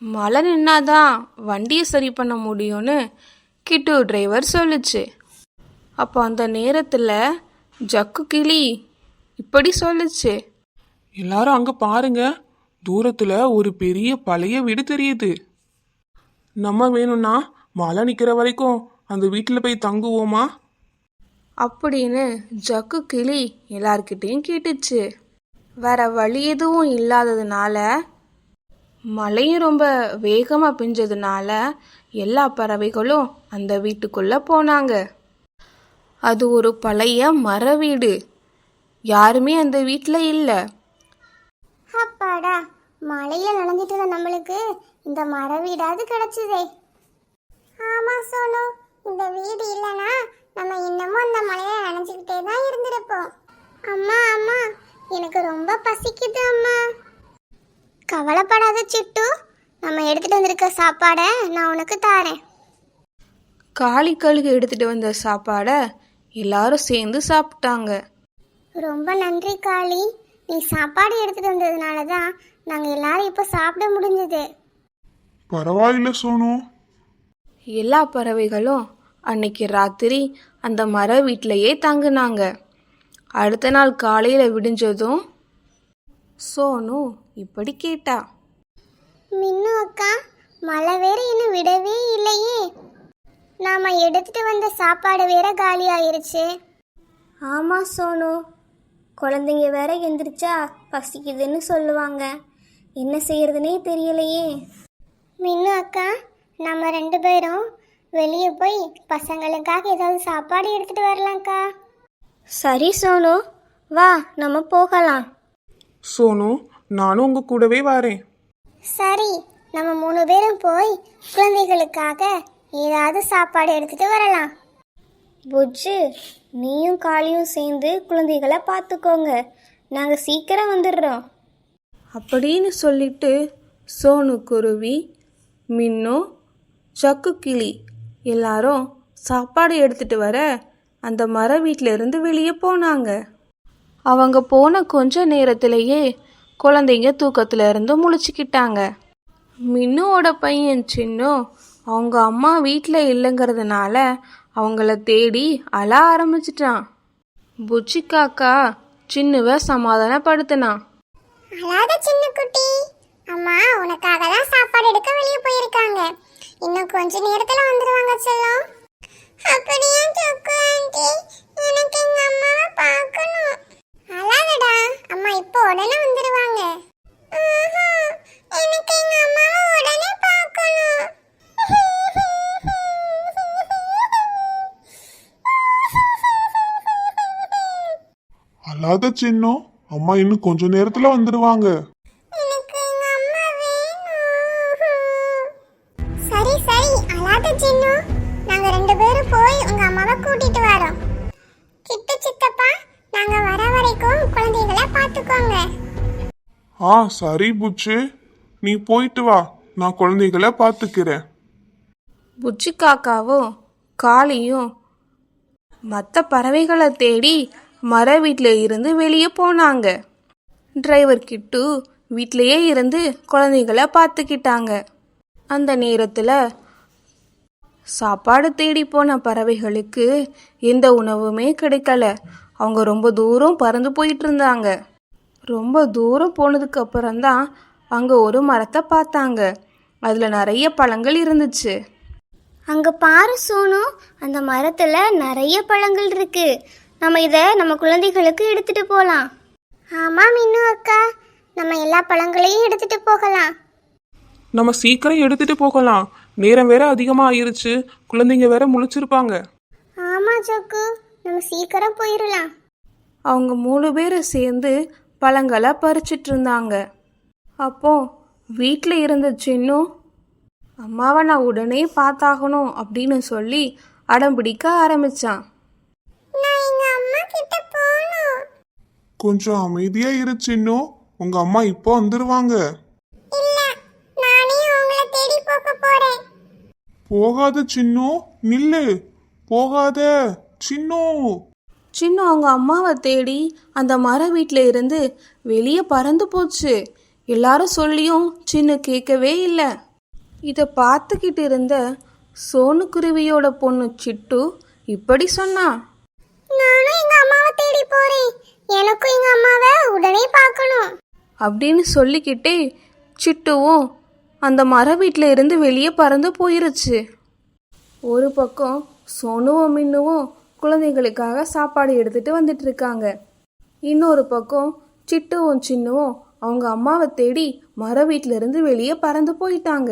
மழை நின்னாதான் வண்டியை சரி பண்ண முடியும்னு கிட்டு டிரைவர் சொல்லுச்சு. அப்போ அந்த நேரத்தில் ஜக்கு கிளி இப்படி சொல்லுச்சு. எல்லாரும் அங்க பாருங்க. தூரத்துல ஒரு பெரிய பழைய வீடு தெரியுது. நம்ம வேணும்னா மழை நிக்கிற வரைக்கும் அந்த வீட்டில் போய் தங்குவோமா? அப்படின்னு ஜக்கு கிளி எல்லார்கிட்டேயும் கேட்டுச்சு. வேற வழி எதுவும் இல்லாததுனால மழையும் ரொம்ப வேகமாக பிஞ்சதுனால எல்லா பறவைகளும் அந்த வீட்டுக்குள்ளே போனாங்க. அது ஒரு பழைய மர வீடு. யாருமே அந்த வீட்டில் இல்லை. அப்பாடா மழையில் நனைஞ்சிட்டு இருந்த நம்மளுக்கு இந்த மர வீடாவது கிடைச்சதே. ஆமா சோனு இந்த வீடு இல்லனா நம்ம இன்னமும் அந்த மழையில நனைஞ்சுக்கிட்டே தான் இருந்திருப்போம். அம்மா அம்மா எனக்கு ரொம்ப பசிக்குது அம்மா. கவலைப்படாத சிட்டு. நம்ம எடுத்துட்டு வந்திருக்க சாப்பாடை நான் உனக்கு தாரேன். காளி கழுகு எடுத்துட்டு வந்த சாப்பாடை எல்லாரும் சேர்ந்து சாப்பிட்டாங்க. ரொம்ப நன்றி காளி. நீ சாப்பாடு எடுத்துட்டு வந்ததுனால தான் நாங்கள் எல்லாரும் இப்போ சாப்பிட முடிஞ்சது. பரவாயில்ல சோனு. எல்லா பறவைகளும் அன்னைக்கு ராத்திரி அந்த மர வீட்டிலேயே தங்குனாங்க. அடுத்த நாள் காலையில் விடிஞ்சதும் சோனு இப்படி கேட்டா. மின்னு அக்கா மழை வேற இன்னும் விடவே இல்லையே. நாம எடுத்துட்டு வந்த சாப்பாடு வேற காலி ஆயிருச்சு. ஆமா சோனு. குழந்தைங்க வேற எந்திரிச்சா பசிக்குதுன்னு சொல்லுவாங்க. என்ன செய்யறதுனே தெரியலையே. மின்னு அக்கா நம்ம ரெண்டு பேரும் வெளியே போய் பசங்களுக்காக ஏதாவது சாப்பாடு எடுத்துட்டு வரலாம்க்கா. சரி சோனு வா நம்ம போகலாம். சோனு நானும் உங்க கூடவே வரேன். சரி நம்ம மூணு பேரும் போய் குழந்தைகளுக்காக ஏதாவது சாப்பாடு எடுத்துட்டு வரலாம். புஜ்ஜு நீயும் காளியும் சேர்ந்து குழந்தைகளை பார்த்துக்கோங்க. நாங்கள் சீக்கிரம் வந்துடுறோம். அப்படின்னு சொல்லிட்டு சோனு குருவி மின்னு சக்கு கிளி எல்லாரும் சாப்பாடு எடுத்துட்டு வர அந்த மர வீட்டில இருந்து வெளியே போனாங்க. அவங்க போன கொஞ்ச நேரத்திலேயே குழந்தைங்க தூக்கத்துல இருந்து முழிச்சுக்கிட்டாங்க. மின்னுவோட பையன் சின்னு அவங்க அம்மா வீட்டில் இல்லைங்கிறதுனால அவங்கள தேடி அழ ஆரம்பிச்சிட்டான். புச்சி காக்கா சின்னுவை சமாதானப்படுத்தினான் அழாத சின்ன குட்டி. அம்மா உனக்காக தான் சாப்பாடு எடுக்க வெளியே போயிருக்காங்க. இன்னும் கொஞ்ச நேரத்துல வந்துருவாங்க செல்லம். அப்படியே சொக்கு ஆண்டி? எனக்கு எங்க அம்மாவை பார்க்கணும். அழாதடா. அம்மா இப்போ உடனே வந்து ஆஹா, எனக்கு எங்க அம்மாவை உடனே பார்க்கணும் அல்லாத சின்னம் அம்மா இன்னும் கொஞ்ச நேரத்துல வந்துடுவாங்க எனக்கு எங்க அம்மா வேணும். சரி சரி அழாத சின்னு. நாங்க ரெண்டு பேரும் போய் உங்க அம்மாவை கூட்டிட்டு வரோம். கிட்ட சித்தப்பா நாங்க வர வரைக்கும் குழந்தைகளை பார்த்துக்கோங்க. ஆ சரி புச்சு. நீ போயிட்டு வா நான் குழந்தைகளை பார்த்துக்கிறேன். புச்சி காக்காவும் காளியும் மற்ற பறவைகளை தேடி மர வீட்டில் இருந்து வெளியே போனாங்க. டிரைவர் கிட்டு வீட்டிலையே இருந்து குழந்தைகளை பார்த்துக்கிட்டாங்க. அந்த நேரத்தில் சாப்பாடு தேடி போன பறவைகளுக்கு எந்த உணவுமே கிடைக்கல. அவங்க ரொம்ப தூரம் பறந்து போயிட்டு இருந்தாங்க. ரொம்ப தூரம் போனதுக்கு அப்புறம்தான் அங்கே ஒரு மரத்தை பார்த்தாங்க. அதில் நிறைய பழங்கள் இருந்துச்சு. அங்கே பாரு சோனு அந்த மரத்தில் நிறைய பழங்கள் இருக்குது நம்ம இத நம்ம குழந்தைகளுக்கு எடுத்துட்டு போலாம். ஆமா மின்னு அக்கா. நம்ம எல்லா பழங்களையும் எடுத்துட்டு போகலாம். நம்ம சீக்கிரம் எடுத்துட்டு போகலாம். நேரம் வேற அதிகமா ஆயிருச்சு குழந்தைங்க வேற முழிச்சிருப்பாங்க. ஆமா ஜோக்கு. நம்ம சீக்கிரம் போயிடலாம் அவங்க மூணு பேரும் சேர்ந்து பழங்களை பறிச்சிட்டு இருந்தாங்க அப்போ வீட்டில் இருந்த சின்னும் அம்மாவை நான் உடனே பார்த்தாகணும் அப்படின்னு சொல்லி அடம் பிடிக்க ஆரம்பிச்சான் நான் எங்க அம்மா கிட்ட போகணும் கொஞ்சம் அமைதியா இரு சின்னம் உங்க அம்மா இப்போ வந்துருவாங்க. இல்ல நானே உங்களை தேடி போக போறேன். போகாத சின்னம் நில்லு. போகாத சின்னம் சின்ன அவங்க அம்மாவை தேடி அந்த மர வீட்டில் இருந்து வெளியே பறந்து போச்சு. எல்லாரும் சொல்லியும் சின்ன கேட்கவே இல்லை. இதை பார்த்துக்கிட்டு இருந்த சோனுக்குருவியோட பொண்ணு சிட்டு இப்படி சொன்னா. நானும் எங்க அம்மாவை தேடி போறேன். எனக்கும் எங்க அம்மாவை உடனே பார்க்கணும். அப்படின்னு சொல்லிக்கிட்டே சிட்டுவும் அந்த மர வீட்டில் இருந்து வெளியே பறந்து போயிருச்சு. ஒரு பக்கம் சோனுவும் மின்னுவும் குழந்தைகளுக்காக சாப்பாடு எடுத்துட்டு வந்துட்டு இருக்காங்க. இன்னொரு பக்கம் சிட்டுவும் சின்னுவும் அவங்க அம்மாவை தேடி மர வீட்டில இருந்து வெளியே பறந்து போயிட்டாங்க.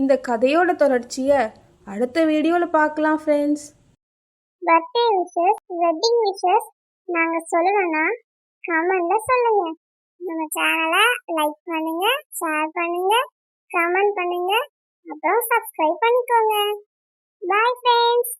இந்த கதையோட தொடர்ச்சியை அடுத்த வீடியோவில் பார்க்கலாம் friends birthday wishes wedding wishes நாங்க சொல்லணும்னா கமெண்ட்ல சொல்லுங்க. நம்ம சேனலை லைக் பண்ணுங்க ஷேர் பண்ணுங்க கமெண்ட் பண்ணுங்க அப்புறம் சப்ஸ்கிரைப் பண்ணிக்கோங்க. Bye friends